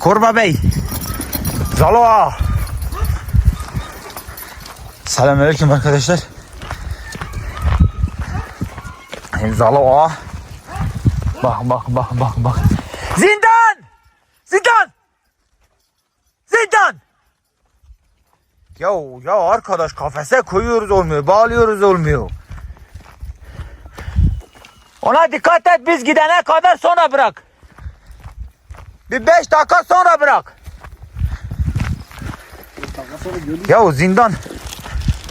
Korba Bey. Zalo. Selamünaleyküm arkadaşlar. Zalo. Bak bak bak bak bak. Zindan! Zindan! Zindan! Ya ya arkadaş kafese koyuyoruz olmuyor, bağlıyoruz olmuyor. Ona dikkat et biz gidene kadar sonra bırak. Bir beş dakika sonra bırak. Ya o zindan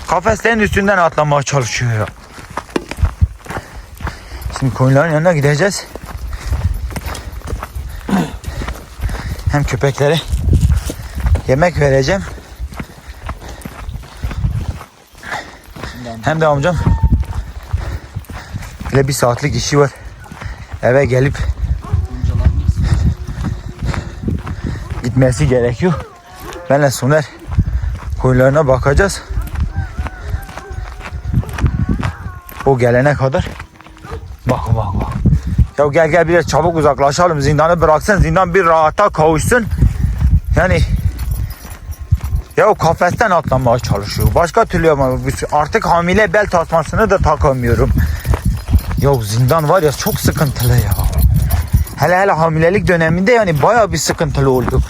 kafeslerin üstünden atlamaya çalışıyor ya. Şimdi koyunların yanına gideceğiz. Hem köpeklere yemek vereceğim. Hem de amcam bile bir saatlik işi var. Eve gelip gitmesi gerekiyor. Benle Soner koyunlarına bakacağız. O gelene kadar bak bak bak. Ya gel gel biraz çabuk uzaklaşalım. Zindanı bıraksın. Zindan bir rahata kavuşsun. Yani ya o kafesten atlamaya çalışıyor. Başka türlü ama artık hamile bel tasmasını da takamıyorum. Ya zindan var ya çok sıkıntılı ya. Hele hele hamilelik döneminde yani baya bir sıkıntılı oldu.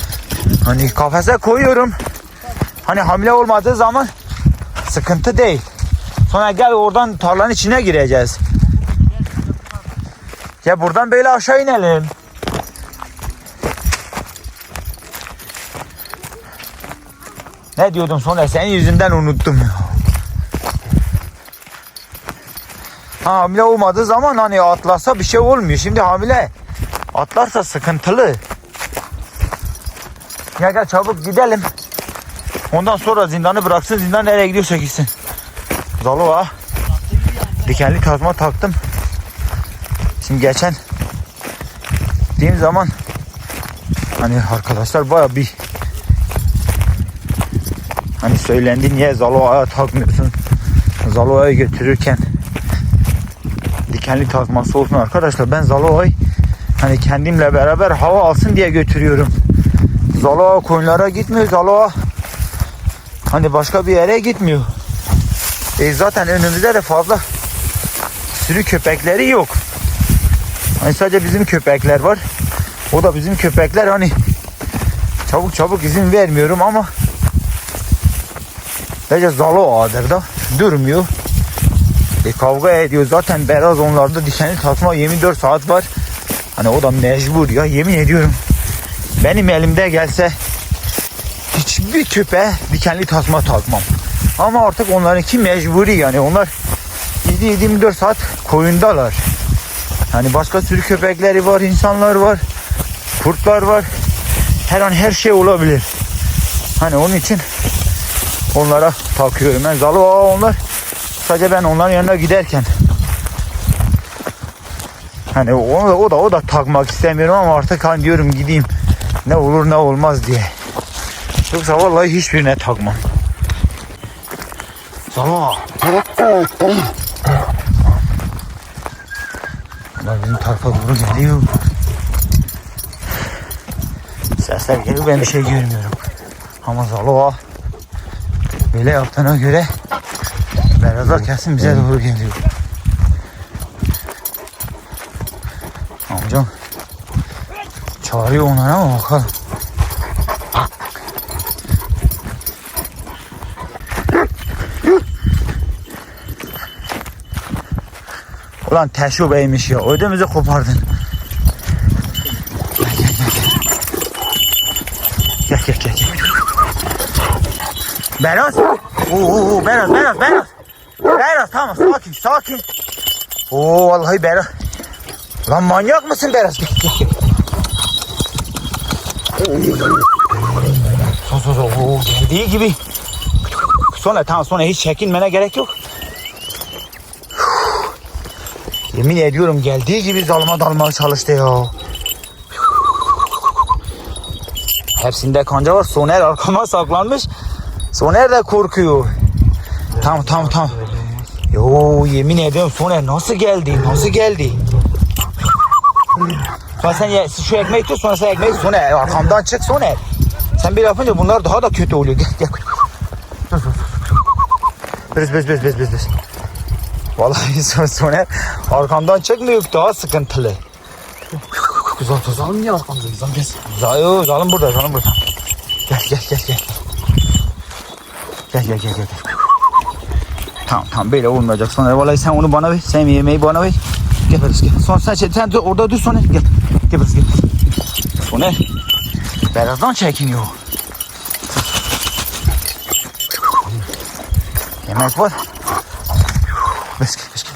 Hani kafese koyuyorum. Hani hamile olmadığı zaman sıkıntı değil. Sonra gel oradan tarlanın içine gireceğiz. Ya buradan böyle aşağı inelim. Ne diyordum sonra senin yüzünden unuttum. Ha, hamile olmadığı zaman hani atlasa bir şey olmuyor. Şimdi hamile atlarsa sıkıntılı. Gel gel çabuk gidelim. Ondan sonra zindanı bıraksın. Zindan nereye gidiyorsa gitsin. Zalova. Dikenli kazma taktım. Şimdi geçen gittiğim zaman hani arkadaşlar baya bir hani söylendi niye Zalova'ya takmıyorsun Zalova'ya götürürken dikenli tasması olsun arkadaşlar ben Zalova'yı hani kendimle beraber hava alsın diye götürüyorum. Zalova koyunlara gitmiyor Zalova hani başka bir yere gitmiyor. E zaten önümüzde de fazla sürü köpekleri yok. Hani sadece bizim köpekler var. O da bizim köpekler. Hani çabuk çabuk izin vermiyorum ama Bence zalo ağdır da. Durmuyor. E, kavga ediyor. Zaten biraz onlarda dikenli tasma 24 saat var. Hani o da mecbur ya yemin ediyorum. Benim elimde gelse hiçbir köpeğe dikenli tasma takmam. Ama artık onlarınki mecburi yani onlar 7-24 saat koyundalar. Hani başka sürü köpekleri var, insanlar var, kurtlar var. Her an her şey olabilir. Hani onun için onlara takıyorum. Ben zalı onlar. Sadece ben onların yanına giderken hani o o da o da takmak istemiyorum ama artık hani diyorum gideyim ne olur ne olmaz diye. Yoksa vallahi hiçbirine takmam. Zalo. Bunlar bizim tarafa doğru geliyor. Sesler geliyor ben bir şey görmüyorum. Ama Zalova böyle yaptığına göre Berazlar kesin bize doğru geliyor. Amcam çağırıyor onlara ama bakalım. Ulan Teşo Bey'miş ya. Ödümüzü kopardın. Gel gel gel. Gel gel gel. Beraz. Oo, oo, oo, Beraz Beraz Beraz. Beraz tamam sakin sakin. Oo vallahi Beraz. Lan manyak mısın Beraz? Gel gel gel. Son son son. Gibi. Sonra tamam sonra hiç çekinmene gerek yok. Yemin ediyorum geldiği gibi zalıma dalmaya çalıştı ya. Hepsinde kanca var. Soner arkama saklanmış. Soner de korkuyor. Tamam tamam tamam. Yo yemin ediyorum Soner nasıl geldi? Nasıl geldi? Sonra sen ye, şu ekmeği tut sonra sen ekmeği sonra arkamdan çık sonra. Sen bir yapınca bunlar daha da kötü oluyor. Gel gel. Bez bez bez bez bez bez. Vallahi sonra, sonra arkamdan çıkmıyor daha sıkıntılı. Güzel güzel. Zalim niye arkamıza gizem gez. Zalim, zalim burada, zalim burada. Gel gel gel gel. Gel gel gel gel. gel. Tamam tamam böyle olmayacak sonra. Vallahi sen onu bana ver. Sen yemeği bana ver. Gel Barış gel. Sonra sen, sen, sen orada dur sonra. Gel. Gel Barış gel. Sonra. Birazdan çekiniyor. Yemek var. Bes gel bes gel.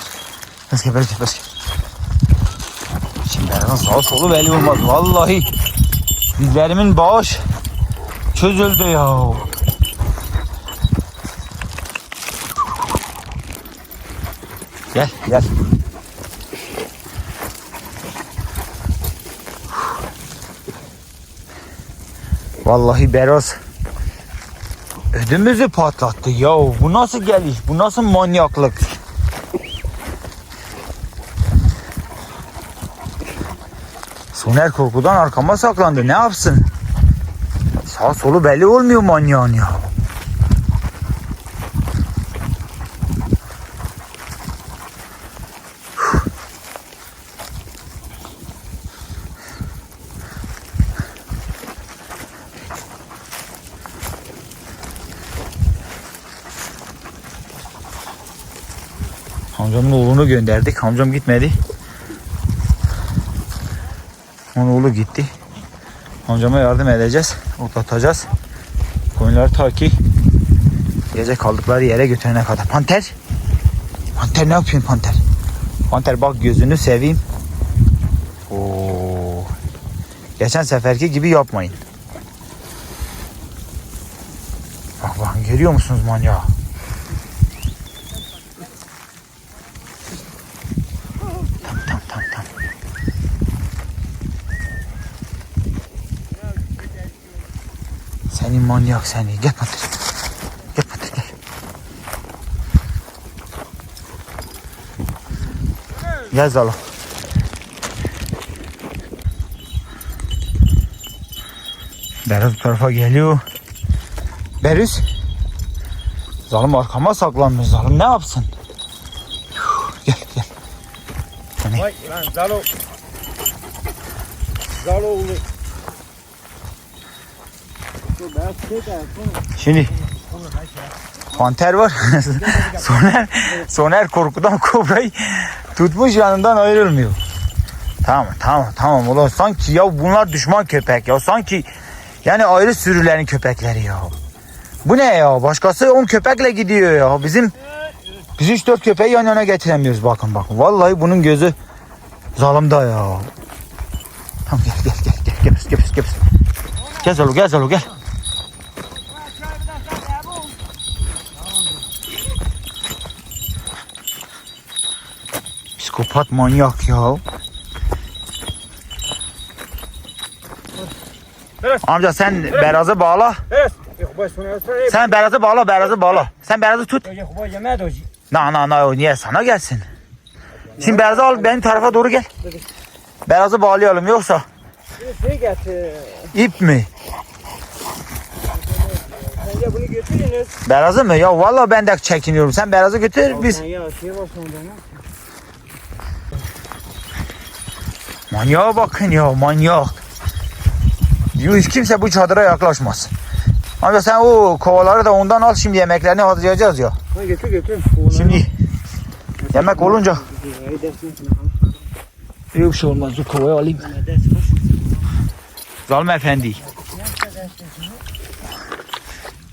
Bes gel bes gel bes gel. Şimdi birazdan sağa solu belli olmaz. Vallahi dizlerimin bağış çözüldü ya. Gel gel. Vallahi Beraz ödümüzü patlattı ya. Bu nasıl geliş? Bu nasıl manyaklık? Soner korkudan arkama saklandı. Ne yapsın? Sağ solu belli olmuyor manyağın ya. Oğlunu gönderdik. Amcam gitmedi. Onun oğlu gitti. Amcama yardım edeceğiz. Otlatacağız. Koyunları ta ki gece kaldıkları yere götürene kadar. Panter. Panter ne yapıyorsun panter? Panter bak gözünü seveyim. Oo. Geçen seferki gibi yapmayın. Bak bak görüyor musunuz manyağı? Tamam tamam tamam tamam. Seni manyak seni. Gel Patrick. Gel Patrick gel. Gel Zalo. Berat bu tarafa geliyor. Berüz. Zalim arkama saklanmış. Zalim ne yapsın? Gel gel. Hani Vay lan Zalo. Zalo oğlu. Şu beyaz şey de Şimdi panter var. Soner, Soner korkudan kobrayı tutmuş yanından ayrılmıyor. Tamam tamam tamam ulan sanki ya bunlar düşman köpek ya sanki yani ayrı sürülerin köpekleri ya. Bu ne ya başkası 10 köpekle gidiyor ya bizim biz 3-4 köpeği yan yana getiremiyoruz bakın bakın. Vallahi bunun gözü zalimde ya. Tamam gel gel gel gel gel gel gel. Gel Zalo gel Zalo gel. Psikopat manyak ya. Evet. Amca sen bağla. Evet. Sonra sonra. Sen Beraz'ı bağla, Beraz'ı bağla. Sen Beraz'ı tut. Na na na o niye sana gelsin? Şimdi Beraz'ı al benim tarafa doğru gel. Beraz'ı bağlayalım yoksa Şey ip mi? Sen ya bunu götürünüz. Beraz'ı mı? Ya vallahi ben de çekiniyorum. Sen Beraz'ı götür biz. Ya şey var sonunda ne? Manyağa bakın ya manyak. Diyor hiç kimse bu çadıra yaklaşmaz. Amca sen o kovaları da ondan al şimdi yemeklerini hazırlayacağız ya. Ha götür götür. Şimdi yemek olunca yok bir şey olmaz. Dur kovayı alayım. Zalim efendi.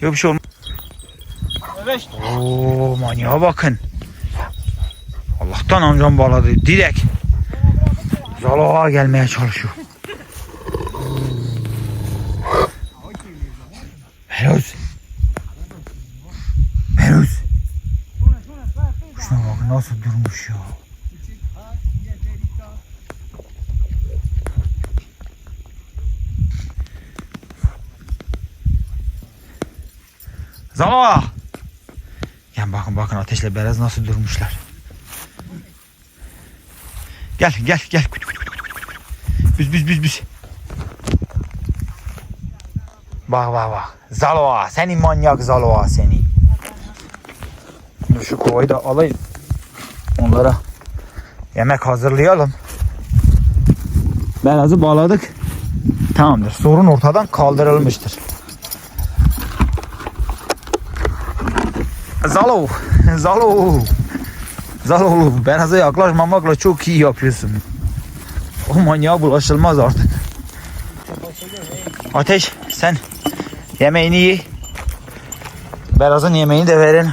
Yok bir şey olmaz. Evet. Oo manyağa bakın. Allah'tan amcam bağladı. Direkt. Zaloğa gelmeye çalışıyor. Meruz. Meruz. Şuna bak nasıl durmuş ya. Zaloğa. Yani bakın bakın ateşle biraz nasıl durmuşlar. Gel gel gel. Büz büz büz büz. Bak bak bak. Zaloa. Seni manyak Zaloa seni. Dur şu kovayı da alayım. Onlara yemek hazırlayalım. Berazı bağladık. Tamamdır. Sorun ortadan kaldırılmıştır. Zalo. Zalo. Zalo. Beraz'a yaklaşmamakla çok iyi yapıyorsun. O manyağa bulaşılmaz artık. Ateş sen yemeğini ye. Beraz'ın yemeğini de verin.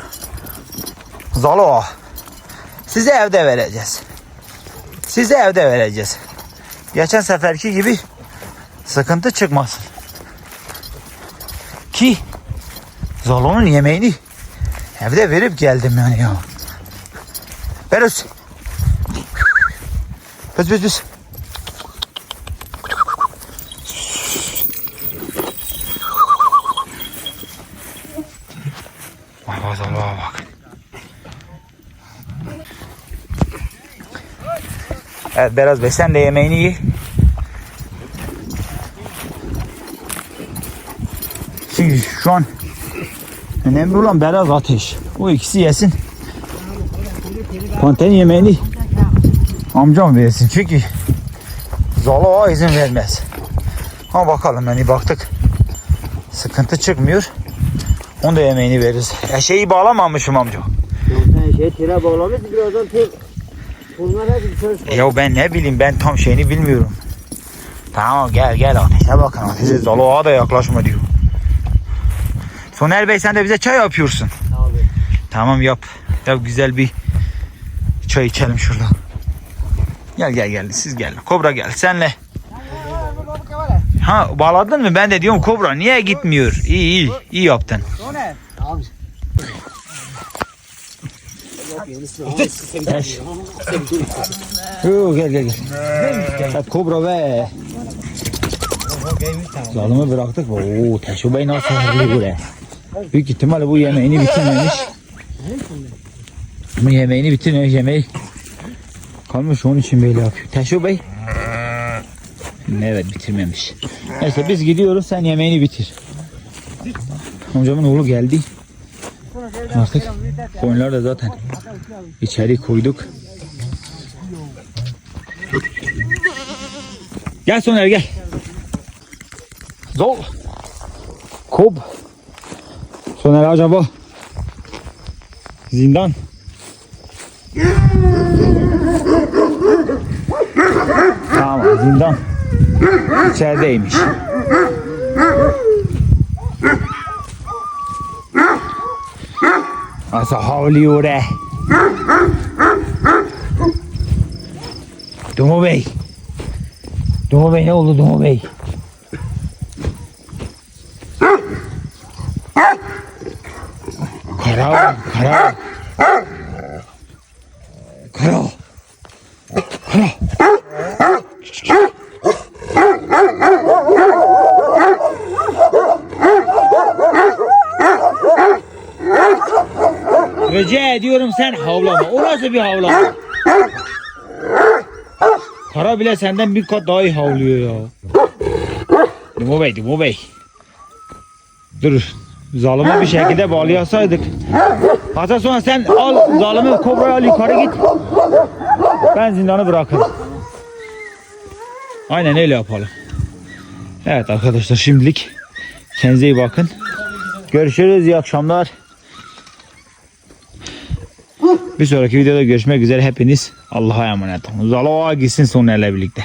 Zalo. Size evde vereceğiz. Size evde vereceğiz. Geçen seferki gibi sıkıntı çıkmasın. Ki Zalo'nun yemeğini evde verip geldim yani ya. Beros. Püs püs püs. Bak bak bak. Evet Beraz Bey sen de yemeğini ye. Şimdi şu an önemli olan Beraz Ateş. O ikisi yesin. Panten yemeğini amcam versin çünkü Zalo'a izin vermez. Ama bakalım hani baktık sıkıntı çıkmıyor. Onu da yemeğini veririz. Ya şeyi bağlamamışım amca. Şey tire bağlamış birazdan dışarı Ya ben ne bileyim ben tam şeyini bilmiyorum. Tamam gel gel ateşe bakın ateşe Zalo'a da yaklaşma diyor. Soner Bey sen de bize çay yapıyorsun. Abi. Tamam yap. Yap güzel bir çay içelim şurada. Gel gel gel siz gel. Kobra gel senle. Ha bağladın mı? Ben de diyorum Kobra niye gitmiyor? İyi iyi iyi yaptın. O ne? Abi. Yoo, gel gel gel. Kobra be. Zalımı bıraktık. Oo, tecrübeyi nasıl harlıyor buraya. Büyük ihtimalle bu yemeğini bitirmemiş. Bu yemeğini bitirmemiş yemeği. Kalmış onun için böyle yapıyor. Teşo Bey. Evet bitirmemiş. Neyse biz gidiyoruz sen yemeğini bitir. Amcamın oğlu geldi. Artık koyunlar da zaten içeri koyduk. Gel Soner gel. Zol. Kob. Soner acaba zindan. Zindan içerideymiş. Nasıl havlıyor re. Dumu Bey. Dumu Bey ne oldu Dumu Bey? Kara, kara. Kara. Kara. Rica ediyorum sen havlama. O nasıl bir havlama? Kara bile senden bir kat daha iyi havlıyor ya. Dumo Bey, Dumo Bey. Dur. Zalımı bir şekilde bağlayasaydık. Hatta sonra sen al zalımı kobrayı al yukarı git. Ben zindanı bırakırım. Aynen öyle yapalım. Evet arkadaşlar şimdilik kendinize iyi bakın. Görüşürüz. iyi akşamlar. Bir sonraki videoda görüşmek üzere hepiniz Allah'a emanet olun. Zaloa gitsin sonlarla birlikte.